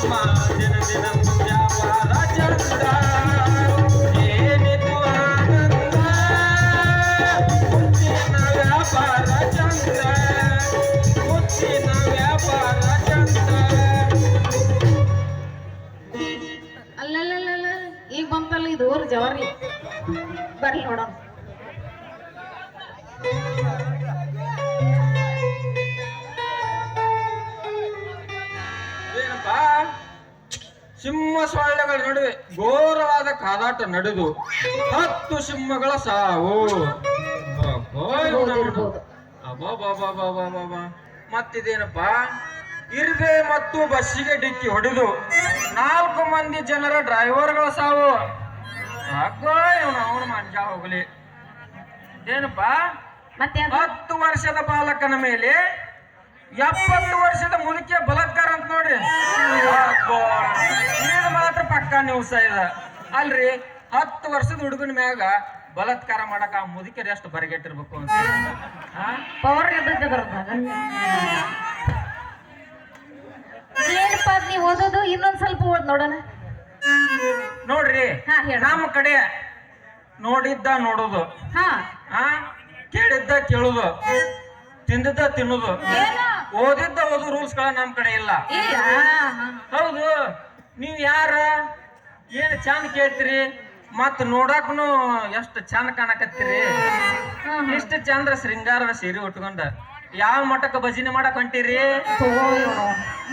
Come on, then, and then. ಸಿಂಹ ಸೊಳ್ಳೆಗಳ ನಡುವೆ ಘೋರವಾದ ಕಾದಾಟ ನಡೆದು ಹತ್ತು ಸಿಂಹಗಳ ಸಾವು. ಮತ್ತಿದೇನಪ್ಪ? ಇರ್ವೆ ಮತ್ತು ಬಸ್ಸಿಗೆ ಡಿಕ್ಕಿ ಹೊಡೆದು ನಾಲ್ಕು ಮಂದಿ ಜನರ ಡ್ರೈವರ್ಗಳ ಸಾವು. ಅವನು ಮಂಜ ಹೋಗಲಿ. ಏನಪ್ಪ? ಹತ್ತು ವರ್ಷದ ಬಾಲಕನ ಮೇಲೆ ಎಪ್ಪತ್ತು ವರ್ಷದ ಮುದುಕಿಯ ಬಲತ್ಕಾರ ಅಂತ ನೋಡ್ರಿ. ನ್ಯೂಸ್ ಇದೆ ಅಲ್ರಿ ಹತ್ತು ವರ್ಷದ ಹುಡುಗನ ಮ್ಯಾಗ ಬಲತ್ಕಾರ ಮಾಡಕ ಆ ಮುದುಕಿಯರು ಎಷ್ಟು ಬರಗೆಟ್ಟಿರ್ಬೇಕು ಅಂತ? ಪವರ್ ಎದ್ದೈತೆ ಅದ್ರದ್ದಾಗ ಏನಪ್ಪ ಅದ್ ನೀವ್ ಓದೋದು? ಇನ್ನೊಂದ್ ಸ್ವಲ್ಪ ಓದ್ ನೋಡೋಣ. ನೋಡ್ರಿ ಹಾ ಹೇಳ. ನಮ್ಮ ಕಡೆ ನೋಡಿದ್ದ ನೋಡೋದು. ಹಾ. ಆ? ಕೇಳಿದ್ದ ಕೇಳುದು. ತಿಂದಿದ್ದ ತಿನ್ನುದು. ಏನು? ಓದಿದ್ದ ಓದು ರೂಲ್ಸ್ಗಳ ನಮ್ ಕಡೆ ಇಲ್ಲ. ಇಲ್ಲ. ಹೌದು. ನೀವ್ ಯಾರ? ಏನ್ ಚಂದ ಕೇಳ್ತೀರಿ? ಮತ್ ನೋಡಾಕನು ಎಷ್ಟು ಚಂದ ಕಾಣಕತ್ತೀರಿ? ಎಷ್ಟು. ಇಷ್ಟ ಚಂದ್ರ ಶೃಂಗಾರದ ಸೀರೆ ಉಟ್ಕೊಂಡ. ಯಾವ ಮಠಕ್ಕೆ ಭಜನೆ ಮಾಡಕ್ ಹೊಂಟಿರಿ.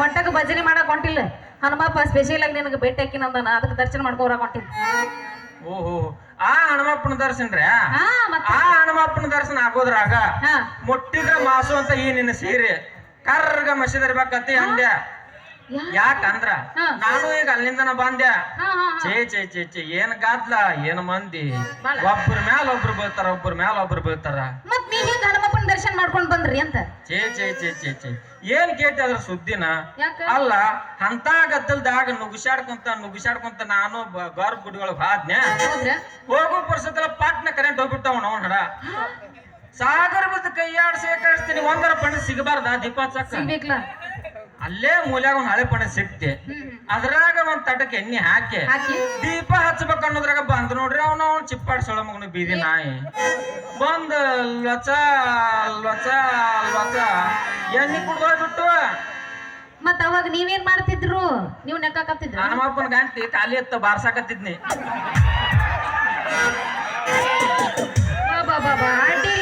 ಮಟ್ಟಕ್ಕೆ ಭಜನೆ ಮಾಡಕ್ ಹೊಂಟಿಲ್ಲ. ಹನುಮಪ್ಪ ಸ್ಪೆಷಲ್ ಆಗಿ ನಿನಗೆ ಭೇಟಿ ಹಾಕಿನಂದನ ಅದಕ್ಕೆ ದರ್ಶನ ಮಾಡ್ಕೋರ ಹೊಂಟಿಲ್ಲ ಓಹೋ ಆ ಹನುಮಪ್ಪನ ದರ್ಶನ ಆ ಹನುಮಪ್ಪನ ದರ್ಶನ ಆಗೋದ್ರಾಗ ಮುಟ್ಟಿದ್ರ ಮಾಸು ಅಂತ ಈ ನಿನ್ನ ಸೀರೆ. ಕರ್ಗ ಮಸಿದಿರ್ಬೇಕತ್ತಿ ಅಂದ್ಯ? ಯಾಕಂದ್ರ? ನಾನು ಈಗ ಅಲ್ಲಿಂದನ ಬಂದ್ಯ ಚೇ ಚೇ ಚೇ ಚೇ ಏನ್ ಗಾದ್ಲ ಏನ್ ಮಂದಿ? ಒಬ್ಬರ ಮ್ಯಾಲ ಒಬ್ರು ಬೀಳ್ತಾರ ಒಬ್ಬರ ಮ್ಯಾಲ ಒಬ್ರು ಬೀಳ್ತಾರ. ಮತ್ ನೀವ್ ಹೆಂಗ್ ಹನುಮಪ್ಪನ ದರ್ಶನ ಮಾಡ್ಕೊಂಡ್ ಬಂದ್ರಿ ಅಂತ. ಚೇ ಚೇ ಚೇ ಚೇ ಚೇ ಏನ್ ಕೇಟ ಅದ್ರ ಸುದ್ದಿನ? ಅಲ್ಲ ಅಂತ ಗದ್ದಲ್ದಾಗ ನುಗ್ಸಾಡ್ಕೊಂತ ನುಗ್ಸಾಡ್ಕೊಂತ ನಾನು ಗರ್ಭ ಗುಡಿಗಳಿಗೆ ಹಾದ್ನ್ಯಾ? ಹೌದ್ರ? ಹೋಗೋ ಪರ್ಸತ್ತಲ್ಲ ಪಾಟ್ನ ಕರೆಂಟ್ ಹೋಗ್ಬಿಟ್ಟಾವ ನಾವು ಹಡ ಸಾಗರ ಬದ್ ಕೈಯಾಡ್ಸಿ ಕಳಿಸ್ತೀನಿ ಒಂದರ ಪಣ ಸಿಗಬಾರ್ದ ದೀಪ ಚಕ್ಕ ಸಿಗ್ಬೇಕಲ್ಲ ಅಲ್ಲೇ ಮೂಲ್ಯಾಗ ಒಂದ್ ಹಳೆ ಪಣ ಸಿಕ್ತಿ. ಅದ್ರಾಗ ಒಂದ್ ತಟಕ್ ಎಣ್ಣೆ ಹಾಕಿ ದೀಪ ಹಚ್ಬೇಕು ಅನ್ನೋದ್ರಾಗ ಬಂದ್ ನೋಡ್ರಿ ಅವನ ಅವ್ನ ಚಿಪ್ಪಾಡ್ ಸೊಳ ಮಗನ ಬೀದಿ ನಾಯಿ. ಬಂದ್ ಲಚ ಲಚ ಲಚ. ಎಣ್ಣೆ ಕುಡ್ದೋಗ್ಬಿಟ್ಟು ಮತ್ತ ಅವಾಗ ನೀವೇನ್ ಮಾಡ್ತಿದ್ರು? ನೀವು ನೆಕ್ಕಾಕತ್ತಿದ್ರು ಹನುಮಪ್ಪನ ಗಂಟಿ ಖಾಲಿ ಎತ್ತ ಬಾರ್ಸಾಕತ್ತಿದ್ನಿ. ಬಾಬಾ ಅಡ್ಡಿ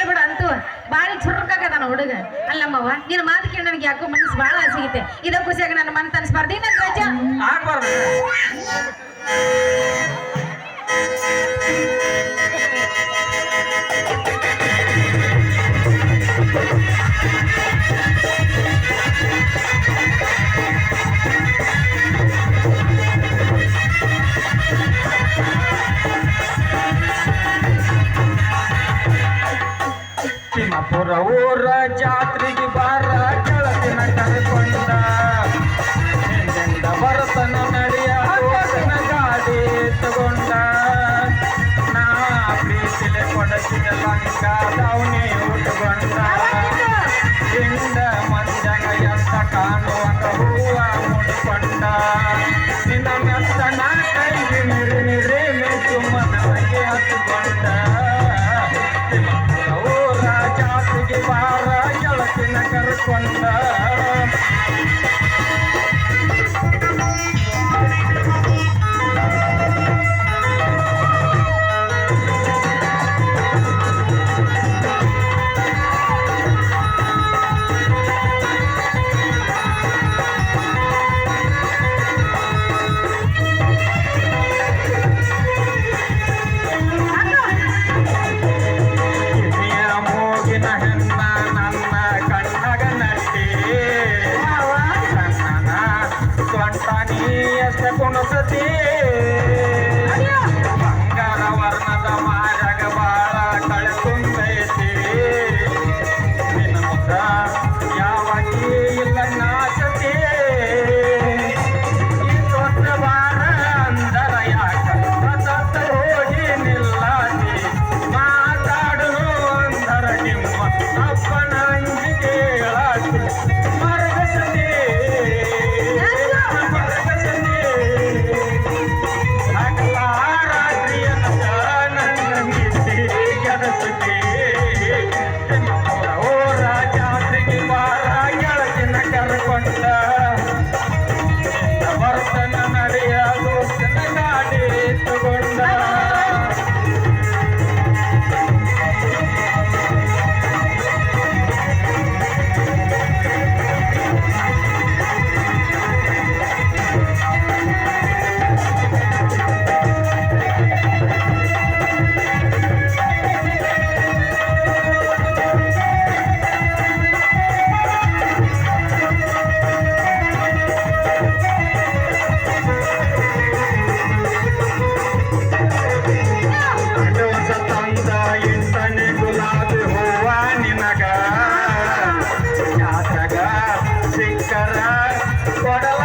ಚುರುಕಾಗದ ಬಾಳ ಚುರುಕಾಗದಾನ ಹುಡುಗ. ಅಲ್ಲಮ್ಮವ್ವ ನಿನ್ನ ಮಾತು ಕೇಳಿ ನನಗೆ ಯಾಕೋ ಮನಸ್ಸು ಬಹಳ ಸಿಗುತ್ತೆ ಇದ ಖುಷಿಯಾಗಿ ನನ್ನ ಮನ್ ಅನ್ಸ್ಬಾರ್ದು ಇನ್ನೊಂದು ರಜ ಆಗ್ಬಾರ್ದು. ತಿಮ್ಮಪುರ ಊರ ಜಾತ್ರೆಗೆ ಬಾರ ಗೆಳತಿನ ಕರೆಕೊಂಡ. ಬರತನ ನಡೆಯ ಹೋಗನ ಗಾಡಿ ತಗೊಂಡ. ನಾ ಪ್ರೀತಿಲೆ ಕೊಡಸಿದ ಲಂಕ ಕೊಡಲಕ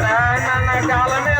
ಮಾಡಬೇಡ ನನ್ನ